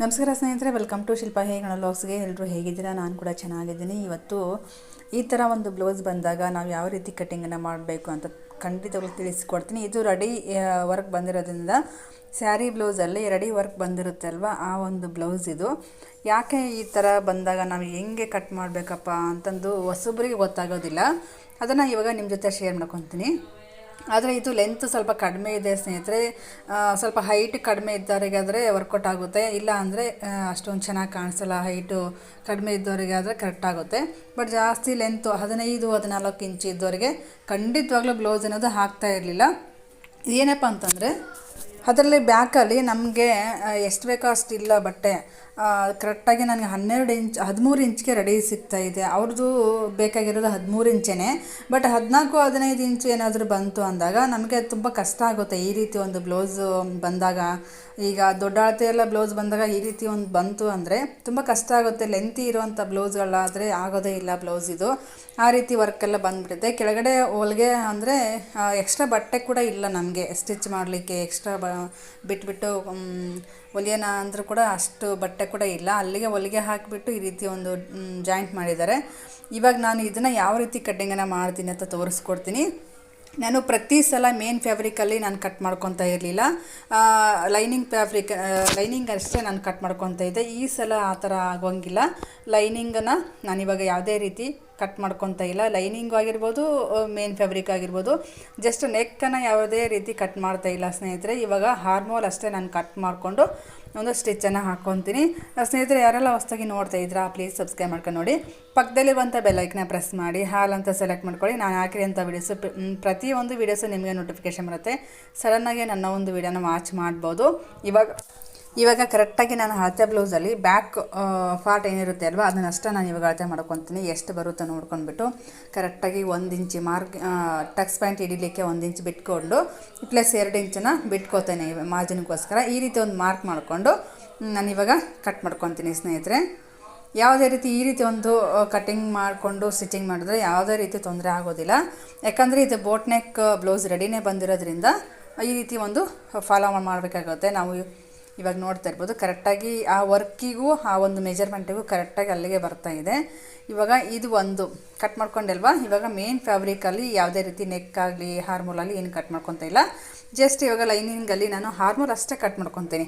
ನಮಸ್ಕಾರ ಸ್ನೇಹಿತರೆ welcome to ಶಿಲ್ಪ ಹೇಗಣ ಲಾಗ್ಸ್ಗೆ ಎಲ್ಲರೂ ಹೇಗಿದ್ದೀರಾ? ನಾನು ಕೂಡ ಚೆನ್ನಾಗಿದ್ದೀನಿ. ಇವತ್ತು ಈ ಥರ ಒಂದು ಬ್ಲೌಸ್ ಬಂದಾಗ ನಾವು ಯಾವ ರೀತಿ ಕಟ್ಟಿಂಗನ್ನು ಮಾಡಬೇಕು ಅಂತ ಖಂಡಿತವಾಗ್ಲೂ ತಿಳಿಸಿಕೊಡ್ತೀನಿ. ಇದು ರೆಡಿ ವರ್ಕ್ ಬಂದಿರೋದ್ರಿಂದ ಸ್ಯಾರಿ ಬ್ಲೌಸಲ್ಲಿ ರೆಡಿ ವರ್ಕ್ ಬಂದಿರುತ್ತೆ ಅಲ್ವಾ? ಆ ಒಂದು ಬ್ಲೌಸ್ ಇದು. ಯಾಕೆ ಈ ಥರ ಬಂದಾಗ ನಾವು ಹೆಂಗೆ ಕಟ್ ಮಾಡಬೇಕಪ್ಪ ಅಂತಂದು ಹೊಸೊಬ್ಬರಿಗೆ ಗೊತ್ತಾಗೋದಿಲ್ಲ. ಅದನ್ನು ಇವಾಗ ನಿಮ್ಮ ಜೊತೆ ಶೇರ್ ಮಾಡ್ಕೊತೀನಿ. ಆದರೆ ಇದು ಲೆಂತ್ ಸ್ವಲ್ಪ ಕಡಿಮೆ ಇದೆ ಸ್ನೇಹಿತರೆ. ಸ್ವಲ್ಪ ಹೈಟ್ ಕಡಿಮೆ ಇದ್ದವರಿಗಾದರೆ ವರ್ಕೌಟ್ ಆಗುತ್ತೆ. ಇಲ್ಲ ಅಂದರೆ ಅಷ್ಟೊಂದು ಚೆನ್ನಾಗಿ ಕಾಣಿಸಲ್ಲ ಹೈಟು ಕಡಿಮೆ ಇದ್ದವರಿಗೆ ಆದರೆ ಕರೆಕ್ಟ್ ಆಗುತ್ತೆ. ಬಟ್ ಜಾಸ್ತಿ ಲೆಂತು ಹದಿನೈದು, ಹದಿನಾಲ್ಕು ಇಂಚು ಇದ್ದವರಿಗೆ ಖಂಡಿತವಾಗ್ಲೂ ಬ್ಲೌಸ್ ಅನ್ನೋದು ಹಾಕ್ತಾ ಇರಲಿಲ್ಲ. ಏನಪ್ಪ ಅಂತಂದರೆ ಅದರಲ್ಲಿ ಬ್ಯಾಕಲ್ಲಿ ನಮಗೆ ಎಷ್ಟು ಬೇಕೋ ಅಷ್ಟು ಇಲ್ಲ ಬಟ್ಟೆ ಕರೆಕ್ಟಾಗಿ ನನಗೆ ಹನ್ನೆರಡು ಇಂಚ್, ಹದಿಮೂರು ಇಂಚ್ಗೆ ರೆಡಿ ಸಿಗ್ತಾ ಇದೆ. ಅವ್ರದ್ದು ಬೇಕಾಗಿರೋದು ಹದಿಮೂರು ಇಂಚೇ ಬಟ್ ಹದಿನಾಲ್ಕು, ಹದಿನೈದು ಇಂಚು ಏನಾದರೂ ಬಂತು ಅಂದಾಗ ನಮಗೆ ತುಂಬ ಕಷ್ಟ ಆಗುತ್ತೆ ಈ ರೀತಿ ಒಂದು ಬ್ಲೌಸು ಬಂದಾಗ. ಈಗ ದೊಡ್ಡ ಅಳತೆ ಎಲ್ಲ ಬ್ಲೌಸ್ ಬಂದಾಗ ಈ ರೀತಿ ಒಂದು ಬಂತು ಅಂದರೆ ತುಂಬ ಕಷ್ಟ ಆಗುತ್ತೆ. ಲೆಂತಿ ಇರುವಂಥ ಬ್ಲೌಸ್ಗಳಾದರೆ ಆಗೋದೇ ಇಲ್ಲ ಬ್ಲೌಸ್ ಇದು. ಆ ರೀತಿ ವರ್ಕೆಲ್ಲ ಬಂದುಬಿಡುತ್ತೆ. ಕೆಳಗಡೆ ಹೊಲಿಗೆ ಅಂದರೆ ಎಕ್ಸ್ಟ್ರಾ ಬಟ್ಟೆ ಕೂಡ ಇಲ್ಲ ನಮಗೆ. ಸ್ಟಿಚ್ ಮಾಡಲಿಕ್ಕೆ ಎಕ್ಸ್ಟ್ರಾ ಬ ಬಿಟ್ಬಿಟ್ಟು ಒಲಿಯನ ಅಂದರೂ ಕೂಡ ಅಷ್ಟು ಬಟ್ಟೆ ಕೂಡ ಇಲ್ಲ. ಅಲ್ಲಿಗೆ ಹೊಲಿಗೆ ಹಾಕಿಬಿಟ್ಟು ಈ ರೀತಿ ಒಂದು ಜಾಯಿಂಟ್ ಮಾಡಿದ್ದಾರೆ. ಇವಾಗ ನಾನು ಇದನ್ನು ಯಾವ ರೀತಿ ಕಟ್ಟಿಂಗನ್ನು ಮಾಡ್ತೀನಿ ಅಂತ ತೋರಿಸ್ಕೊಡ್ತೀನಿ. ನಾನು ಪ್ರತಿ ಸಲ ಮೇನ್ ಫ್ಯಾಬ್ರಿಕಲ್ಲಿ ನಾನು ಕಟ್ ಮಾಡ್ಕೊತಾ ಇರಲಿಲ್ಲ. ಲೈನಿಂಗ್ ಫ್ಯಾಬ್ರಿಕ್ ಲೈನಿಂಗ್ ಅಷ್ಟೇ ನಾನು ಕಟ್ ಮಾಡ್ಕೊತಾ ಇದ್ದೆ. ಈ ಸಲ ಆ ಥರ ಆಗೋಂಗಿಲ್ಲ. ಲೈನಿಂಗನ್ನು ಇವಾಗ ಯಾವುದೇ ರೀತಿ ಕಟ್ ಮಾಡ್ಕೊತಾ ಇಲ್ಲ. ಲೈನಿಂಗ್ ಆಗಿರ್ಬೋದು ಮೇನ್ ಫ್ಯಾಬ್ರಿಕ್ ಆಗಿರ್ಬೋದು. ಜಸ್ಟ್ ನೆಕ್ಕನ್ನು ಯಾವುದೇ ರೀತಿ ಕಟ್ ಮಾಡ್ತಾ ಇಲ್ಲ ಸ್ನೇಹಿತರೆ. ಇವಾಗ ಹಾರ್ಮೋಲ್ ಅಷ್ಟೇ ನಾನು ಕಟ್ ಮಾಡಿಕೊಂಡು ಒಂದು ಸ್ಟಿಚ್ಚನ್ನು ಹಾಕ್ಕೊತೀನಿ. ಸ್ನೇಹಿತರೆ, ಯಾರೆಲ್ಲ ಹೊಸ್ದಾಗಿ ನೋಡ್ತಾ ಇದ್ರಾ ಪ್ಲೀಸ್ ಸಬ್ಸ್ಕ್ರೈಬ್ ಮಾಡ್ಕೊಂಡು ನೋಡಿ. ಪಕ್ಕದಲ್ಲಿರುವಂಥ ಬೆಲ್ಲೈಕ್ನ ಪ್ರೆಸ್ ಮಾಡಿ, ಹಾಲ್ ಅಂತ ಸೆಲೆಕ್ಟ್ ಮಾಡ್ಕೊಳ್ಳಿ. ನಾನು ಹಾಕಿರೋಂಥ ವೀಡಿಯೋಸು ಪ್ರತಿಯೊಂದು ವೀಡಿಯೋಸು ನಿಮಗೆ ನೋಟಿಫಿಕೇಶನ್ ಬರುತ್ತೆ. ಸಡನ್ನಾಗಿ ನನ್ನ ಒಂದು ವೀಡಿಯೋನ ವಾಚ್ ಮಾಡ್ಬೋದು. ಇವಾಗ ಇವಾಗ ಕರೆಕ್ಟಾಗಿ ನಾನು ಅಳತೆ ಬ್ಲೌಸಲ್ಲಿ ಬ್ಯಾಕ್ ಪಾರ್ಟ್ ಏನಿರುತ್ತೆ ಅಲ್ವಾ ಅದನ್ನಷ್ಟೇ ನಾನು ಇವಾಗ ಅಳತೆ ಮಾಡ್ಕೊತೀನಿ. ಎಷ್ಟು ಬರುತ್ತೋ ನೋಡ್ಕೊಂಡ್ಬಿಟ್ಟು ಕರೆಕ್ಟಾಗಿ ಒಂದು ಇಂಚು ಮಾರ್ಕ್ ಟಕ್ಸ್ ಪ್ಯಾಂಟ್ ಹಿಡಿಲಿಕ್ಕೆ ಒಂದು ಇಂಚು ಬಿಟ್ಕೊಂಡು, ಪ್ಲಸ್ ಎರಡು ಇಂಚನ್ನು ಬಿಟ್ಕೋತೇನೆ ಮಾರ್ಜಿನ್ಗೋಸ್ಕರ. ಈ ರೀತಿ ಒಂದು ಮಾರ್ಕ್ ಮಾಡಿಕೊಂಡು ನಾನಿವಾಗ ಕಟ್ ಮಾಡ್ಕೊತೀನಿ ಸ್ನೇಹಿತರೆ. ಯಾವುದೇ ರೀತಿ ಈ ರೀತಿ ಒಂದು ಕಟ್ಟಿಂಗ್ ಮಾಡಿಕೊಂಡು, ಸ್ಟಿಚಿಂಗ್ ಮಾಡಿದ್ರೆ ಯಾವುದೇ ರೀತಿ ತೊಂದರೆ ಆಗೋದಿಲ್ಲ. ಯಾಕಂದರೆ ಇದು ಬೋಟ್ ನೆಕ್ ಬ್ಲೌಸ್ ರೆಡಿನೇ ಬಂದಿರೋದ್ರಿಂದ ಈ ರೀತಿ ಒಂದು ಫಾಲೋ ಮಾಡಬೇಕಾಗುತ್ತೆ. ನಾವು ಇವಾಗ ನೋಡ್ತಾ ಇರ್ಬೋದು. ಕರೆಕ್ಟಾಗಿ ಆ ವರ್ಕಿಗೂ, ಆ ಒಂದು ಮೆಜರ್ಮೆಂಟಿಗೂ ಕರೆಕ್ಟಾಗಿ ಅಲ್ಲಿಗೆ ಬರ್ತಾ ಇದೆ. ಇವಾಗ ಇದು ಒಂದು. ಕಟ್ ಮಾಡ್ಕೊಂಡಲ್ವಾ? ಇವಾಗ ಮೇನ್ ಫ್ಯಾಬ್ರಿಕಲ್ಲಿ ಯಾವುದೇ ರೀತಿ ನೆಕ್ ಆಗಲಿ ಹಾರ್ಮೋಲಲ್ಲಿ ಏನು ಕಟ್ ಮಾಡ್ಕೊತಾ ಇಲ್ಲ. ಜಸ್ಟ್ ಇವಾಗ ಲೈನಿಂಗಲ್ಲಿ ನಾನು ಹಾರ್ಮೋಲ್ ಅಷ್ಟೇ ಕಟ್ ಮಾಡ್ಕೊತೀನಿ.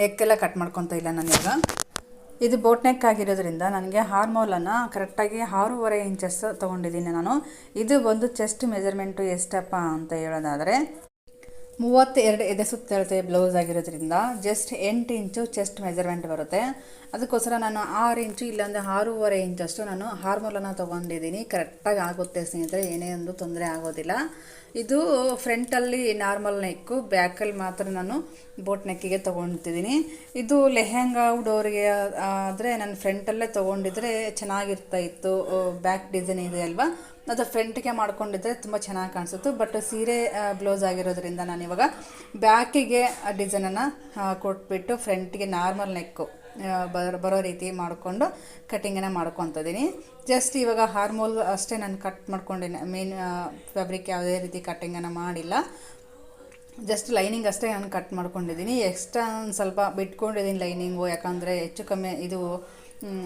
ನೆಕ್ಕೆಲ್ಲ ಕಟ್ ಮಾಡ್ಕೊತಾ ಇಲ್ಲ ನಾನು ಇವಾಗ. ಇದು ಬೋಟ್ ನೆಕ್ ಆಗಿರೋದ್ರಿಂದ ನನಗೆ ಹಾರ್ಮೋಲನ್ನು ಕರೆಕ್ಟಾಗಿ ಆರೂವರೆ ಇಂಚಸ್ ತೊಗೊಂಡಿದ್ದೀನಿ ನಾನು. ಇದು ಒಂದು ಚೆಸ್ಟ್ ಮೆಜರ್ಮೆಂಟು ಎಷ್ಟಪ್ಪ ಅಂತ ಹೇಳೋದಾದರೆ ಮೂವತ್ತೆರಡು ಎದೆ ಸುತ್ತಳತೆ ಬ್ಲೌಸ್ ಆಗಿರೋದ್ರಿಂದ ಜಸ್ಟ್ ಎಂಟು ಇಂಚು ಚೆಸ್ಟ್ ಮೆಜರ್ಮೆಂಟ್ ಬರುತ್ತೆ. ಅದಕ್ಕೋಸ್ಕರ ನಾನು ಆರು ಇಂಚು ಇಲ್ಲಾಂದರೆ ಆರೂವರೆ ಇಂಚಷ್ಟು ನಾನು ಹಾರ್ಮೋಲನ್ನು ತೊಗೊಂಡಿದ್ದೀನಿ. ಕರೆಕ್ಟಾಗಿ ಆಗುತ್ತೆ ಸ್ನೇಹಿತರೆ, ಏನೇ ಒಂದು ತೊಂದರೆ ಆಗೋದಿಲ್ಲ. ಇದು ಫ್ರಂಟಲ್ಲಿ ನಾರ್ಮಲ್ ನೆಕ್ಕು ಬ್ಯಾಕಲ್ಲಿ ಮಾತ್ರ ನಾನು ಬೋಟ್ ನೆಕ್ಕಿಗೆ ತೊಗೊಳ್ತಿದ್ದೀನಿ ಇದು ಲೆಹೆಂಗಾ ಉಡೋರಿಗೆ ಆದರೆ ನಾನು ಫ್ರಂಟಲ್ಲೇ ತೊಗೊಂಡಿದ್ರೆ ಚೆನ್ನಾಗಿರ್ತಾ ಇತ್ತು. ಬ್ಯಾಕ್ ಡಿಸೈನ್ ಇದೆ ಅಲ್ವಾ? ಅದು ಫ್ರಂಟ್ಗೆ ಮಾಡ್ಕೊಂಡಿದ್ರೆ ತುಂಬ ಚೆನ್ನಾಗಿ ಕಾಣಿಸುತ್ತೆ. ಬಟ್ ಸೀರೆ ಬ್ಲೌಸ್ ಆಗಿರೋದ್ರಿಂದ ನಾನು ಇವಾಗ ಬ್ಯಾಕಿಗೆ ಡಿಸೈನನ್ನು ಕೊಟ್ಬಿಟ್ಟು ಫ್ರಂಟ್ಗೆ ನಾರ್ಮಲ್ ನೆಕ್ಕು ಬರೋ ಬರೋ ರೀತಿ ಮಾಡಿಕೊಂಡು ಕಟ್ಟಿಂಗನ್ನು ಮಾಡ್ಕೊತಿದ್ದೀನಿ ಜಸ್ಟ್ ಇವಾಗ ಹಾರ್ಮೋಲ್ ಅಷ್ಟೇ ನಾನು ಕಟ್ ಮಾಡ್ಕೊಂಡಿನಿ ಮೇನ್ ಫ್ಯಾಬ್ರಿಕ್ ಯಾವುದೇ ರೀತಿ ಕಟ್ಟಿಂಗನ್ನು ಮಾಡಿಲ್ಲ. ಜಸ್ಟ್ ಲೈನಿಂಗ್ ಅಷ್ಟೇ ನಾನು ಕಟ್ ಮಾಡ್ಕೊಂಡಿದ್ದೀನಿ ಎಕ್ಸ್ಟ್ರಾ ಒಂದು ಸ್ವಲ್ಪ ಬಿಟ್ಕೊಂಡಿದ್ದೀನಿ ಲೈನಿಂಗು ಯಾಕಂದರೆ ಹೆಚ್ಚು ಕಮ್ಮಿ ಇದು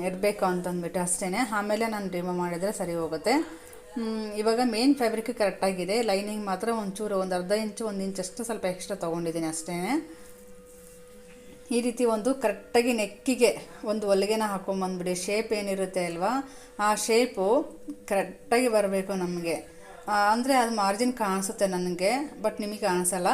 ಇರಬೇಕು ಅಂತಂದ್ಬಿಟ್ಟು ಅಷ್ಟೇ ಆಮೇಲೆ ನಾನು ರಿಮೂವ್ ಮಾಡಿದರೆ ಸರಿ ಹೋಗುತ್ತೆ. ಇವಾಗ ಮೇನ್ ಫ್ಯಾಬ್ರಿಕ್ ಕರೆಕ್ಟಾಗಿದೆ ಲೈನಿಂಗ್ ಮಾತ್ರ ಒಂಚೂರು, ಒಂದು ಅರ್ಧ ಇಂಚು, ಒಂದು ಇಂಚಷ್ಟು ಸ್ವಲ್ಪ ಎಕ್ಸ್ಟ್ರಾ ತೊಗೊಂಡಿದ್ದೀನಿ ಅಷ್ಟೇ. ಈ ರೀತಿ ಒಂದು ಕರೆಕ್ಟಾಗಿ ನೆಕ್ಕಿಗೆ ಒಂದು ಹೊಲಿಗೆನ ಹಾಕೊಂಬಂದ್ಬಿಡಿ. ಶೇಪ್ ಏನಿರುತ್ತೆ ಅಲ್ವಾ? ಆ ಶೇಪು ಕರೆಕ್ಟಾಗಿ ಬರಬೇಕು ನಮಗೆ. ಅಂದರೆ ಅದು ಮಾರ್ಜಿನ್ ಕಾಣಿಸುತ್ತೆ ನನಗೆ ಬಟ್ ನಿಮಗೆ ಕಾಣಿಸಲ್ಲ.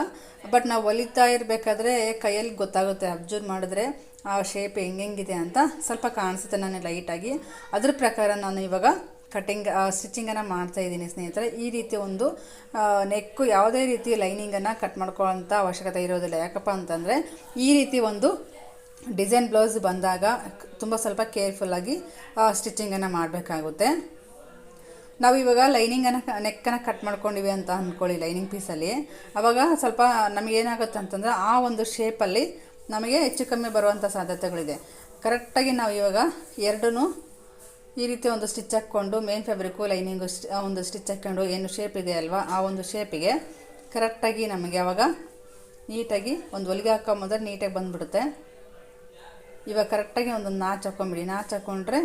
ಬಟ್ ನಾವು ಹೊಲಿತಾ ಇರಬೇಕಾದ್ರೆ ಕೈಯಲ್ಲಿ ಗೊತ್ತಾಗುತ್ತೆ. ಅಬ್ಸರ್ವ್ ಮಾಡಿದ್ರೆ ಆ ಶೇಪ್ ಹೆಂಗೆಂಗಿದೆ ಅಂತ ಸ್ವಲ್ಪ ಕಾಣಿಸುತ್ತೆ ನನಗೆ ಲೈಟಾಗಿ ಅದ್ರ ಪ್ರಕಾರ ನಾನು ಇವಾಗ ಕಟ್ಟಿಂಗ್ ಸ್ಟಿಚಿಂಗನ್ನು ಮಾಡ್ತಾ ಇದ್ದೀನಿ ಸ್ನೇಹಿತರೆ. ಈ ರೀತಿ ಒಂದು ನೆಕ್ಕು ಯಾವುದೇ ರೀತಿ ಲೈನಿಂಗನ್ನು ಕಟ್ ಮಾಡ್ಕೊಳ್ಳೋಂಥ ಅವಶ್ಯಕತೆ ಇರೋದಿಲ್ಲ. ಯಾಕಪ್ಪ ಅಂತಂದರೆ, ಈ ರೀತಿ ಒಂದು ಡಿಸೈನ್ ಬ್ಲೌಸ್ ಬಂದಾಗ ತುಂಬ ಸ್ವಲ್ಪ ಕೇರ್ಫುಲ್ಲಾಗಿ ಸ್ಟಿಚಿಂಗನ್ನು ಮಾಡಬೇಕಾಗುತ್ತೆ. ನಾವು ಇವಾಗ ಲೈನಿಂಗನ್ನು ನೆಕ್ಕನ್ನು ಕಟ್ ಮಾಡ್ಕೊಂಡಿವಿ ಅಂತ ಅಂದ್ಕೊಳ್ಳಿ ಲೈನಿಂಗ್ ಪೀಸಲ್ಲಿ ಆವಾಗ ಸ್ವಲ್ಪ ನಮಗೇನಾಗುತ್ತೆ ಅಂತಂದರೆ, ಆ ಒಂದು ಶೇಪಲ್ಲಿ ನಮಗೆ ಹೆಚ್ಚು ಕಮ್ಮಿ ಬರುವಂಥ ಸಾಧ್ಯತೆಗಳಿದೆ. ಕರೆಕ್ಟಾಗಿ ನಾವು ಇವಾಗ ಎರಡೂ ಈ ರೀತಿ ಒಂದು ಸ್ಟಿಚ್ ಹಾಕ್ಕೊಂಡು ಮೇನ್ ಫ್ಯಾಬ್ರಿಕ್ಕು ಲೈನಿಂಗು ಒಂದು ಸ್ಟಿಚ್ ಹಾಕ್ಕೊಂಡು ಏನು ಶೇಪ್ ಇದೆ ಅಲ್ವಾ, ಆ ಒಂದು ಶೇಪಿಗೆ ಕರೆಕ್ಟಾಗಿ ನಮಗೆ ಅವಾಗ ನೀಟಾಗಿ ಒಂದು ಹೊಲಿಗೆ ಹಾಕೊಂಬಂದ್ರೆ ನೀಟಾಗಿ ಬಂದುಬಿಡುತ್ತೆ. ಇವಾಗ ಕರೆಕ್ಟಾಗಿ ಒಂದು ನಾಚ್ ಹಾಕೊಂಬಿಡಿ. ನಾಚ್ ಹಾಕ್ಕೊಂಡ್ರೆ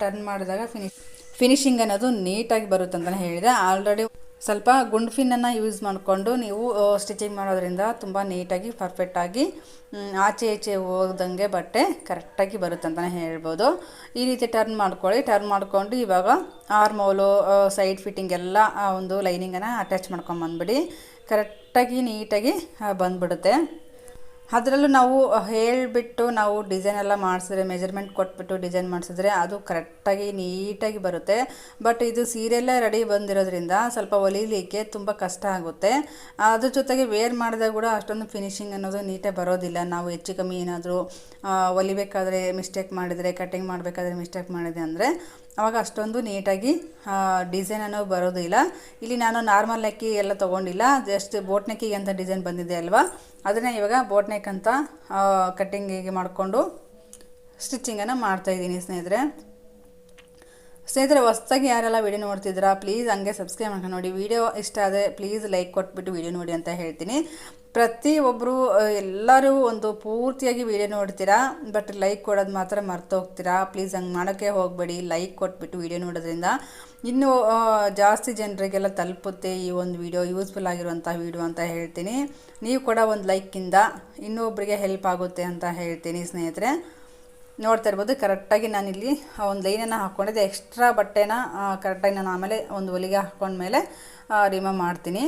ಟರ್ನ್ ಮಾಡಿದಾಗ ಫಿನಿಶ್ ಫಿನಿಶಿಂಗ್ ಅನ್ನೋದು ನೀಟಾಗಿ ಬರುತ್ತೆ ಅಂತಲೇ ಹೇಳಿದೆ. ಆಲ್ರೆಡಿ ಸ್ವಲ್ಪ ಗುಂಡು ಫಿನ್ನನ್ನು ಯೂಸ್ ಮಾಡಿಕೊಂಡು ನೀವು ಸ್ಟಿಚಿಂಗ್ ಮಾಡೋದ್ರಿಂದ ತುಂಬ ನೀಟಾಗಿ ಪರ್ಫೆಕ್ಟಾಗಿ ಆಚೆ ಈಚೆ ಹೋದಂಗೆ ಬಟ್ಟೆ ಕರೆಕ್ಟಾಗಿ ಬರುತ್ತೆ ಅಂತಲೇ ಹೇಳ್ಬೋದು. ಈ ರೀತಿ ಟರ್ನ್ ಮಾಡ್ಕೊಳ್ಳಿ. ಟರ್ನ್ ಮಾಡಿಕೊಂಡು ಇವಾಗ ಆರ್ಮೋಲು ಸೈಡ್ ಫಿಟ್ಟಿಂಗ್ ಎಲ್ಲ, ಆ, ಒಂದು ಲೈನಿಂಗನ್ನು ಅಟ್ಯಾಚ್ ಮಾಡ್ಕೊಂಬಂದ್ಬಿಡಿ ಕರೆಕ್ಟಾಗಿ ನೀಟಾಗಿ ಬಂದ್ಬಿಡುತ್ತೆ. ಅದರಲ್ಲೂ ನಾವು ಹೇಳಿಬಿಟ್ಟು ನಾವು ಡಿಸೈನ್ ಎಲ್ಲ ಮಾಡಿಸಿದ್ರೆ ಮೆಜರ್ಮೆಂಟ್ ಕೊಟ್ಬಿಟ್ಟು ಡಿಸೈನ್ ಮಾಡಿಸಿದ್ರೆ ಅದು ಕರೆಕ್ಟಾಗಿ ನೀಟಾಗಿ ಬರುತ್ತೆ. ಬಟ್ ಇದು ಸೀರೆಯಲ್ಲೇ ರೆಡಿ ಬಂದಿರೋದ್ರಿಂದ ಸ್ವಲ್ಪ ಹೊಲಿಲಿಕ್ಕೆ ತುಂಬ ಕಷ್ಟ ಆಗುತ್ತೆ. ಅದ್ರ ಜೊತೆಗೆ ವೇರ್ ಮಾಡಿದಾಗ ಕೂಡ ಅಷ್ಟೊಂದು ಫಿನಿಶಿಂಗ್ ಅನ್ನೋದು ನೀಟಾಗಿ ಬರೋದಿಲ್ಲ. ನಾವು ಹೆಚ್ಚು ಕಮ್ಮಿ ಏನಾದರೂ ಹೊಲಿಬೇಕಾದ್ರೆ ಮಿಸ್ಟೇಕ್ ಮಾಡಿದರೆ ಕಟ್ಟಿಂಗ್ ಮಾಡಬೇಕಾದ್ರೆ ಮಿಸ್ಟೇಕ್ ಮಾಡಿದೆ ಅಂದರೆ. ಅವಾಗ ಅಷ್ಟೊಂದು ನೀಟಾಗಿ ಡಿಸೈನ್ ಅನ್ನೋ ಬರೋದಿಲ್ಲ ಇಲ್ಲಿ. ನಾನು ನಾರ್ಮಲ್ ಅಕ್ಕಿ ಎಲ್ಲ ತೊಗೊಂಡಿಲ್ಲ. ಜಸ್ಟ್ ಬೋಟ್ ನೆಕ್ಕಿಗೆ ಅಂತ ಡಿಸೈನ್ ಬಂದಿದೆ ಅಲ್ವಾ? ಅದನ್ನು ಇವಾಗ ಬೋಟ್ ನೆಕ್ ಅಂತ ಕಟ್ಟಿಂಗಿಗೆ ಮಾಡಿಕೊಂಡು ಮಾಡ್ತಾ ಮಾಡ್ತಾಯಿದ್ದೀನಿ ಸ್ನೇಹಿತರೆ. ಸ್ನೇಹಿತರೆ, ಹೊಸ್ದಾಗಿ ಯಾರೆಲ್ಲ ವಿಡಿಯೋ ನೋಡ್ತಿದ್ದೀರಾ ಪ್ಲೀಸ್ ಹಂಗೆ ಸಬ್ಸ್ಕ್ರೈಬ್ ಮಾಡ್ಕೊಂಡು ನೋಡಿ. ವಿಡಿಯೋ ಇಷ್ಟ ಆದರೆ ಪ್ಲೀಸ್ ಲೈಕ್ ಕೊಟ್ಬಿಟ್ಟು ವಿಡಿಯೋ ನೋಡಿ ಅಂತ ಹೇಳ್ತೀನಿ. ಪ್ರತಿಯೊಬ್ಬರು ಎಲ್ಲರೂ ಒಂದು ಪೂರ್ತಿಯಾಗಿ ವಿಡಿಯೋ ನೋಡ್ತೀರಾ? ಬಟ್ ಲೈಕ್ ಕೊಡೋದು ಮಾತ್ರ ಮರ್ತೋಗ್ತೀರಾ ಪ್ಲೀಸ್ ಹಂಗೆ ಮಾಡೋಕ್ಕೆ ಹೋಗಬೇಡಿ. ಲೈಕ್ ಕೊಟ್ಬಿಟ್ಟು ವಿಡಿಯೋ ನೋಡೋದ್ರಿಂದ ಇನ್ನೂ ಜಾಸ್ತಿ ಜನರಿಗೆಲ್ಲ ತಲುಪುತ್ತೆ ಈ ಒಂದು ವಿಡಿಯೋ. ಯೂಸ್ಫುಲ್ ಆಗಿರುವಂಥ ವಿಡಿಯೋ ಅಂತ ಹೇಳ್ತೀನಿ. ನೀವು ಕೂಡ ಒಂದು ಲೈಕಿಂದ ಇನ್ನೊಬ್ಬರಿಗೆ ಹೆಲ್ಪ್ ಆಗುತ್ತೆ ಅಂತ ಹೇಳ್ತೀನಿ ಸ್ನೇಹಿತರೆ. ನೋಡ್ತಾ ಇರ್ಬೋದು, ಕರೆಕ್ಟಾಗಿ ನಾನಿಲ್ಲಿ ಒಂದು ಲೈನನ್ನು ಹಾಕ್ಕೊಂಡಿದ್ದೆ ಎಕ್ಸ್ಟ್ರಾ ಬಟ್ಟೆನ ಕರೆಕ್ಟಾಗಿ ನಾನು ಆಮೇಲೆ ಒಂದು ಹೊಲಿಗೆ ಹಾಕ್ಕೊಂಡ್ಮೇಲೆ ರಿಮೂವ್ ಮಾಡ್ತೀನಿ.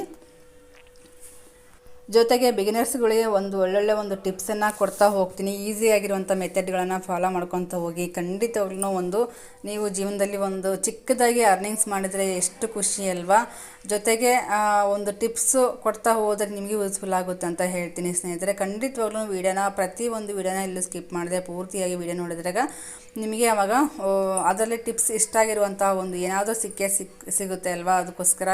ಜೊತೆಗೆ ಬಿಗಿನರ್ಸ್ಗಳಿಗೆ ಒಂದು ಒಳ್ಳೊಳ್ಳೆ ಒಂದು ಟಿಪ್ಸನ್ನು ಕೊಡ್ತಾ ಹೋಗ್ತೀನಿ. ಈಸಿಯಾಗಿರುವಂಥ ಮೆಥಡ್ಗಳನ್ನು ಫಾಲೋ ಮಾಡ್ಕೊತ ಹೋಗಿ. ಖಂಡಿತವಾಗ್ಲೂ ಒಂದು ನೀವು ಜೀವನದಲ್ಲಿ ಒಂದು ಚಿಕ್ಕದಾಗಿ ಅರ್ನಿಂಗ್ಸ್ ಮಾಡಿದರೆ ಎಷ್ಟು ಖುಷಿ ಅಲ್ವಾ? ಜೊತೆಗೆ ಒಂದು ಟಿಪ್ಸು ಕೊಡ್ತಾ ಹೋದರೆ ನಿಮಗೆ ಯೂಸ್ಫುಲ್ ಆಗುತ್ತೆ ಅಂತ ಹೇಳ್ತೀನಿ ಸ್ನೇಹಿತರೆ. ಖಂಡಿತವಾಗ್ಲೂ ವೀಡಿಯೋನ ಒಂದು ವೀಡಿಯೋನ ಇಲ್ಲೂ ಸ್ಕಿಪ್ ಮಾಡಿದೆ ಪೂರ್ತಿಯಾಗಿ ವೀಡಿಯೋ ನೋಡಿದಾಗ ನಿಮಗೆ ಆವಾಗ ಅದರಲ್ಲಿ ಟಿಪ್ಸ್ ಇಷ್ಟ ಆಗಿರುವಂಥ ಒಂದು ಏನಾದರೂ ಸಿಕ್ಕೇ ಸಿಕ್, ಸಿಗುತ್ತೆ ಅಲ್ವಾ? ಅದಕ್ಕೋಸ್ಕರ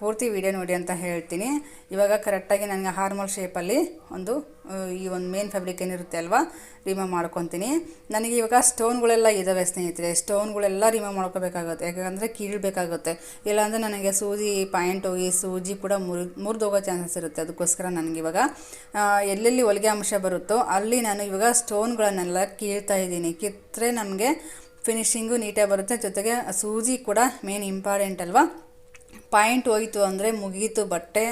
ಪೂರ್ತಿ ವಿಡಿಯೋ ನೋಡಿ ಅಂತ ಹೇಳ್ತೀನಿ. ಇವಾಗ ಕರೆಕ್ಟಾಗಿ ನನಗೆ ಹಾರ್ಮಲ್ ಶೇಪಲ್ಲಿ ಒಂದು ಈ ಒಂದು ಮೇನ್ ಫ್ಯಾಬ್ರಿಕ್ ಏನಿರುತ್ತೆ ಅಲ್ವಾ ರಿಮೂವ್ ಮಾಡ್ಕೊತೀನಿ. ನನಗೆ ಇವಾಗ ಸ್ಟೋನ್ಗಳೆಲ್ಲ ಇದ್ದಾವೆ ಸ್ನೇಹಿತರೆ. ಸ್ಟೋನ್ಗಳೆಲ್ಲ ರಿಮೂವ್ ಮಾಡ್ಕೋಬೇಕಾಗುತ್ತೆ. ಯಾಕಂದರೆ ಕೀಳಬೇಕಾಗುತ್ತೆ. ಇಲ್ಲಾಂದರೆ ನನಗೆ ಸೂಜಿ ಪಾಯಿಂಟ್ ಹೋಗಿ ಸೂಜಿ ಕೂಡ ಮುರಿ, ಮುರಿದೋಗೋ ಚಾನ್ಸಸ್ ಇರುತ್ತೆ. ಅದಕ್ಕೋಸ್ಕರ ನನಗೆ ಇವಾಗ ಎಲ್ಲೆಲ್ಲಿ ಹೊಲಿಗೆ ಅಂಶ ಬರುತ್ತೋ ಅಲ್ಲಿ ನಾನು ಇವಾಗ ಸ್ಟೋನ್ಗಳನ್ನೆಲ್ಲ ಕೀಳ್ತಾ ಇದ್ದೀನಿ. ಕಿತ್ತರೆ ನಮಗೆ ಫಿನಿಶಿಂಗು ನೀಟಾಗಿ ಬರುತ್ತೆ. ಜೊತೆಗೆ ಸೂಜಿ ಕೂಡ ಮೇನ್ ಇಂಪಾರ್ಟೆಂಟ್ ಅಲ್ವಾ? ಪಾಯಿಂಟ್ ಹೋಯಿತು ಅಂದರೆ ಮುಗೀತು, ಬಟ್ಟೆ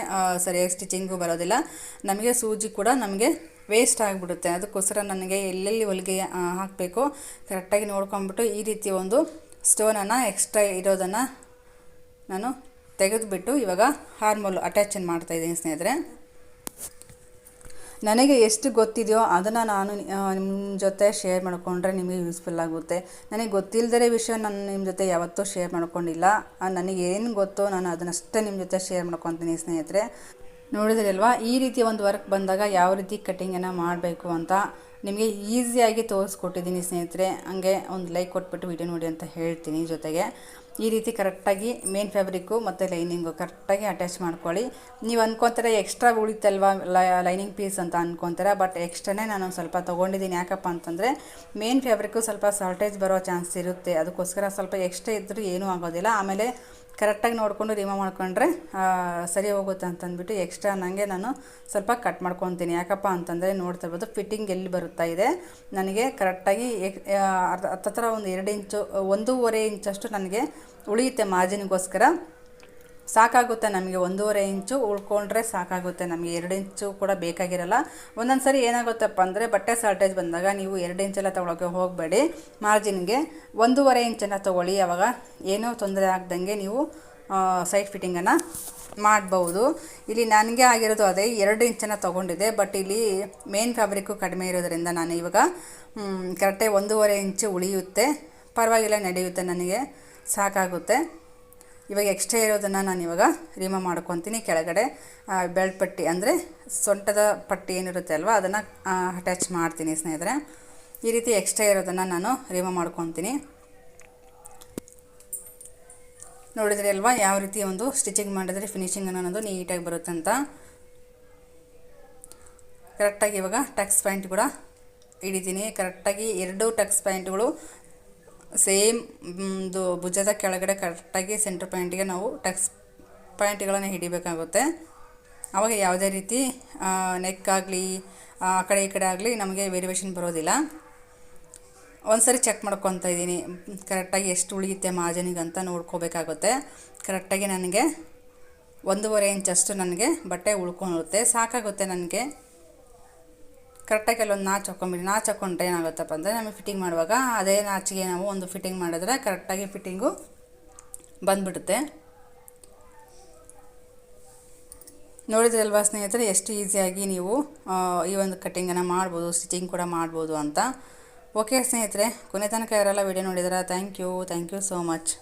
ಸರಿಯಾಗಿ ಸ್ಟಿಚಿಂಗು ಬರೋದಿಲ್ಲ. ನಮಗೆ ಸೂಜಿ ಕೂಡ ನಮಗೆ ವೇಸ್ಟ್ ಆಗಿಬಿಡುತ್ತೆ. ಅದಕ್ಕೋಸ್ಕರ ನನಗೆ ಎಲ್ಲೆಲ್ಲಿ ಹೊಲಿಗೆ ಹಾಕಬೇಕು ಕರೆಕ್ಟಾಗಿ ನೋಡ್ಕೊಂಬಿಟ್ಟು ಈ ರೀತಿ ಒಂದು ಸ್ಟೋನನ್ನು ಎಕ್ಸ್ಟ್ರಾ ಇರೋದನ್ನು ನಾನು ತೆಗೆದುಬಿಟ್ಟು ಇವಾಗ ಹಾರ್ಮೋಲ್ ಅಟ್ಯಾಚನ್ ಮಾಡ್ತಾಯಿದ್ದೀನಿ ಸ್ನೇಹಿತರೆ. ನನಗೆ ಎಷ್ಟು ಗೊತ್ತಿದೆಯೋ ಅದನ್ನು ನಾನು ನಿಮ್ಮ ಜೊತೆ ಶೇರ್ ಮಾಡಿಕೊಂಡ್ರೆ ನಿಮಗೆ ಯೂಸ್ಫುಲ್ ಆಗುತ್ತೆ. ನನಗೆ ಗೊತ್ತಿಲ್ಲದೇ ವಿಷಯ ನಾನು ನಿಮ್ಮ ಜೊತೆ ಯಾವತ್ತೂ ಶೇರ್ ಮಾಡ್ಕೊಂಡಿಲ್ಲ. ಏನು ಗೊತ್ತೋ ನಾನು ಅದನ್ನಷ್ಟೇ ನಿಮ್ಮ ಜೊತೆ ಶೇರ್ ಮಾಡ್ಕೊತೀನಿ ಸ್ನೇಹಿತರೆ. ನೋಡಿದ್ರಲ್ವಾ? ಈ ರೀತಿ ಒಂದು ವರ್ಕ್ ಬಂದಾಗ ಯಾವ ರೀತಿ ಕಟ್ಟಿಂಗನ್ನು ಮಾಡಬೇಕು ಅಂತ ನಿಮಗೆ ಈಸಿಯಾಗಿ ತೋರಿಸ್ಕೊಟ್ಟಿದ್ದೀನಿ ಸ್ನೇಹಿತರೆ. ಹಂಗೆ ಒಂದು ಲೈಕ್ ಕೊಟ್ಬಿಟ್ಟು ವಿಡಿಯೋ ನೋಡಿ ಅಂತ ಹೇಳ್ತೀನಿ ಜೊತೆಗೆ. ಈ ರೀತಿ ಕರೆಕ್ಟಾಗಿ ಮೇನ್ ಫ್ಯಾಬ್ರಿಕ್ಕು ಮತ್ತು ಲೈನಿಂಗು ಕರೆಕ್ಟಾಗಿ ಅಟ್ಯಾಚ್ ಮಾಡ್ಕೊಳ್ಳಿ. ನೀವು ಅಂದ್ಕೊತಾರೆ ಎಕ್ಸ್ಟ್ರಾ ಉಳಿತಲ್ವಾ ಲೈನಿಂಗ್ ಪೀಸ್ ಅಂತ ಅಂದ್ಕೊತಾರೆ ಬಟ್ ಎಕ್ಸ್ಟ್ರಾನೇ ನಾನು ಸ್ವಲ್ಪ ತೊಗೊಂಡಿದ್ದೀನಿ. ಯಾಕಪ್ಪ ಅಂತಂದರೆ ಮೇನ್ ಫ್ಯಾಬ್ರಿಕ್ಕು ಸ್ವಲ್ಪ ಸಾಲ್ಟೇಜ್ ಬರೋ ಚಾನ್ಸ್ ಇರುತ್ತೆ. ಅದಕ್ಕೋಸ್ಕರ ಸ್ವಲ್ಪ ಎಕ್ಸ್ಟ್ರಾ ಇದ್ದರೂ ಏನೂ ಆಗೋದಿಲ್ಲ. ಆಮೇಲೆ ಕರೆಕ್ಟಾಗಿ ನೋಡಿಕೊಂಡು ರಿಮೂವ್ ಮಾಡ್ಕೊಂಡ್ರೆ ಸರಿ ಹೋಗುತ್ತೆ ಅಂತಂದ್ಬಿಟ್ಟು ಎಕ್ಸ್ಟ್ರಾ ನನಗೆ ನಾನು ಸ್ವಲ್ಪ ಕಟ್ ಮಾಡ್ಕೊತೀನಿ. ಯಾಕಪ್ಪ ಅಂತಂದರೆ ನೋಡ್ತಾ ಇರ್ಬೋದು ಫಿಟ್ಟಿಂಗ್ ಎಲ್ಲಿ ಬರುತ್ತಾ ಇದೆ. ನನಗೆ ಕರೆಕ್ಟಾಗಿ ಅರ್ಧ, ಹತ್ತತ್ರ ಒಂದು ಎರಡು ಇಂಚು, ಒಂದೂವರೆ ಇಂಚಷ್ಟು ನನಗೆ ಉಳಿಯುತ್ತೆ ಮಾರ್ಜಿನ್ಗೋಸ್ಕರ. ಸಾಕಾಗುತ್ತೆ ನಮಗೆ ಒಂದೂವರೆ ಇಂಚು ಉಳ್ಕೊಂಡ್ರೆ ಸಾಕಾಗುತ್ತೆ. ನಮಗೆ ಎರಡು ಇಂಚು ಕೂಡ ಬೇಕಾಗಿರಲ್ಲ. ಒಂದೊಂದು ಸರಿ ಏನಾಗುತ್ತಪ್ಪ ಅಂದರೆ ಬಟ್ಟೆ ಶಾರ್ಟೇಜ್ ಬಂದಾಗ ನೀವು ಎರಡು ಇಂಚೆಲ್ಲ ತೊಗೊಳಕ್ಕೆ ಹೋಗಬೇಡಿ. ಮಾರ್ಜಿನ್ಗೆ ಒಂದೂವರೆ ಇಂಚನ್ನು ತೊಗೊಳ್ಳಿ. ಅವಾಗ ಏನೂ ತೊಂದರೆ ಆಗ್ದಂಗೆ ನೀವು ಸೈಡ್ ಫಿಟ್ಟಿಂಗನ್ನು ಮಾಡ್ಬೌದು. ಇಲ್ಲಿ ನನಗೆ ಆಗಿರೋದು ಅದೇ ಎರಡು ಇಂಚನ್ನು ತೊಗೊಂಡಿದ್ದೆ. ಬಟ್ ಇಲ್ಲಿ ಮೇನ್ ಫ್ಯಾಬ್ರಿಕ್ಕು ಕಡಿಮೆ ಇರೋದರಿಂದ ನಾನು ಇವಾಗ ಕರೆಕ್ಟೇ ಒಂದೂವರೆ ಇಂಚು ಉಳಿಯುತ್ತೆ. ಪರವಾಗಿಲ್ಲ, ನಡೆಯುತ್ತೆ, ನನಗೆ ಸಾಕಾಗುತ್ತೆ. ಇವಾಗ ಎಕ್ಸ್ಟ್ರಾ ಇರೋದನ್ನು ನಾನು ಇವಾಗ ರಿಮೂವ್ ಮಾಡ್ಕೊತೀನಿ ಕೆಳಗಡೆ. ಬೆಲ್ಟ್ ಪಟ್ಟಿ ಅಂದರೆ ಸೊಂಟದ ಪಟ್ಟಿ ಏನಿರುತ್ತೆ ಅಲ್ವಾ, ಅದನ್ನು ಅಟ್ಯಾಚ್ ಮಾಡ್ತೀನಿ ಸ್ನೇಹಿತರೆ. ಈ ರೀತಿ ಎಕ್ಸ್ಟ್ರಾ ಇರೋದನ್ನು ನಾನು ರಿಮೂವ್ ಮಾಡ್ಕೊತೀನಿ. ನೋಡಿದರೆ ಅಲ್ವಾ, ಯಾವ ರೀತಿ ಒಂದು ಸ್ಟಿಚಿಂಗ್ ಮಾಡಿದ್ರೆ ಫಿನಿಶಿಂಗ್ ಅನ್ನೋದು ನೀಟಾಗಿ ಬರುತ್ತೆ ಅಂತ. ಕರೆಕ್ಟಾಗಿ ಇವಾಗ ಟಕ್ಸ್ ಪಾಯಿಂಟ್ ಕೂಡ ಹಿಡಿತೀನಿ. ಕರೆಕ್ಟಾಗಿ ಎರಡು ಟಕ್ಸ್ ಪಾಯಿಂಟ್ಗಳು ಸೇಮ್ ಒಂದು ಭುಜದ ಕೆಳಗಡೆ ಕರೆಕ್ಟಾಗಿ ಸೆಂಟ್ರ್ ಪಾಯಿಂಟಿಗೆ ನಾವು ಟಕ್ಸ್ ಪಾಯಿಂಟ್ಗಳನ್ನು ಹಿಡಿಬೇಕಾಗುತ್ತೆ. ಆವಾಗ ಯಾವುದೇ ರೀತಿ ನೆಕ್ ಆಗಲಿ, ಆ ಕಡೆ ಈ ಕಡೆ ಆಗಲಿ ನಮಗೆ ವೇರಿಯೇಷನ್ ಬರೋದಿಲ್ಲ. ಒಂದ್ಸರಿ ಚೆಕ್ ಮಾಡ್ಕೊತಾ ಇದ್ದೀನಿ. ಕರೆಕ್ಟಾಗಿ ಎಷ್ಟು ಉಳಿಯುತ್ತೆ ಮಾರ್ಜಿನಿಗೆ ಅಂತ ನೋಡ್ಕೋಬೇಕಾಗುತ್ತೆ. ಕರೆಕ್ಟಾಗಿ ನನಗೆ ಒಂದೂವರೆ ಇಂಚಷ್ಟು ನನಗೆ ಬಟ್ಟೆ ಉಳ್ಕೊಳ್ಳುತ್ತೆ ಸಾಕಾಗುತ್ತೆ ನನಗೆ. ಕರೆಕ್ಟಾಗಿ ಕೆಲವೊಂದು ನಾಚು ಹಾಕ್ಕೊಂಬಿಡಿ. ನಾಚು ಹಾಕೊಂಡ್ರೆ ಏನಾಗುತ್ತಪ್ಪ ಅಂದರೆ ನಮಗೆ ಫಿಟ್ಟಿಂಗ್ ಮಾಡುವಾಗ ಅದೇ ನಾಚಿಗೆ ನಾವು ಒಂದು ಫಿಟ್ಟಿಂಗ್ ಮಾಡಿದ್ರೆ ಕರೆಕ್ಟಾಗಿ ಫಿಟ್ಟಿಂಗು ಬಂದುಬಿಡುತ್ತೆ. ನೋಡಿದ್ರಲ್ವಾ ಸ್ನೇಹಿತರೆ, ಎಷ್ಟು ಈಸಿಯಾಗಿ ನೀವು ಈ ಒಂದು ಕಟ್ಟಿಂಗನ್ನು ಮಾಡ್ಬೋದು ಸ್ಟಿಚಿಂಗ್ ಕೂಡ ಮಾಡ್ಬೋದು ಅಂತ. ಓಕೆ ಸ್ನೇಹಿತರೆ, ಕೊನೆ ತನಕ ಯಾರೆಲ್ಲ ವಿಡಿಯೋ ನೋಡಿದ್ರೆ thank you thank you so much